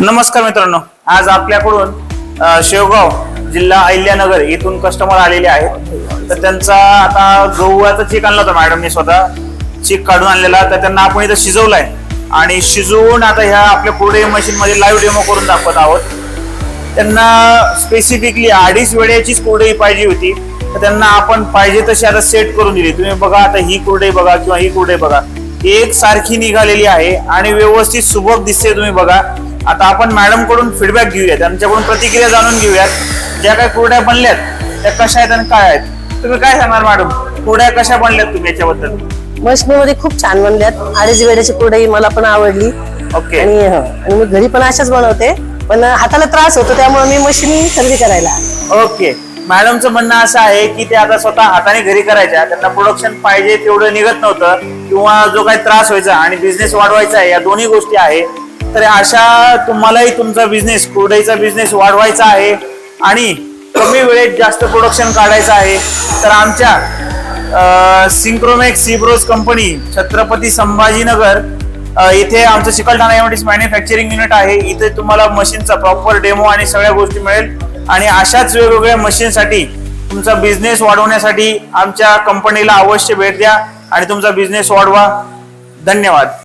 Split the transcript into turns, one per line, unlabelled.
नमस्कार मित्रांनो. आज आपल्याकडून शेवगाव जिल्हा अहिल्यानगर येथून कस्टमर आलेले आहेत. तर त्यांचा आता गव्हाचा चीक आणला होता मॅडमने स्वतः. चीक काढून आणलेला. तर त्यांना आपण इथं शिजवलाय. आणि शिजवून आता ह्या आपल्या पुढे मशीन मध्ये लाईव्ह डेमो करून दाखवत आहोत. त्यांना स्पेसिफिकली अडीच वेळेचीच कुरडई पाहिजे होती. तर त्यांना आपण पाहिजे तशी आता सेट करून दिली. तुम्ही बघा आता ही कुरडई बघा किंवा ही कुरडई बघा. एक सारखी निघालेली आहे आणि व्यवस्थित सुबक दिसते तुम्ही बघा. आता आपण मॅडमकडून फीडबॅक घेऊया त्यांच्याकडून प्रतिक्रिया जाणून घेऊयात. ज्या काही कुरड्या बनल्यात त्या कशा आहेत आणि काय आहेत? तुम्ही काय सांगणार मॅडम? कुरड्या कशा बनल्यात तुम्ही याच्याबद्दल?
मशनीमध्ये खूप छान बनल्यात. अडीच वेळेची कुरडई मला पण आवडली.
ओके.
आणि हं, आणि मी घरी पण अशाच बनवते पण हाताला त्रास होतो त्यामुळे मी मशीन खरेदी करायला.
ओके. मॅडमचं म्हणणं असं आहे की ते आता स्वतः हाताने घरी करायच्या त्यांना प्रोडक्शन पाहिजे तेवढं निघत नव्हतं किंवा जो काही त्रास व्हायचा आणि बिझनेस वाढवायचा आहे या दोन्ही गोष्टी आहे तर अशा तुम्हालाही तुमचा बिझनेस कुरडईचा बिझनेस वाढवायचा आहे आणि कमी वेळेत जास्त प्रोडक्शन काढायचं आहे. तर आमच्या सिंक्रोमॅक्स सिब्रोज कंपनी छत्रपती संभाजीनगर इथे आमचं चिकलठाणा एमटीस मॅन्युफॅक्चरिंग युनिट आहे. इथे तुम्हाला मशीनचा प्रॉपर डेमो आणि सगळ्या गोष्टी मिळेल. आणि अशाच वेगवेगळ्या मशीनसाठी तुमचा बिझनेस वाढवण्यासाठी आमच्या कंपनीला अवश्य भेट द्या आणि तुमचा बिझनेस वाढवा. धन्यवाद.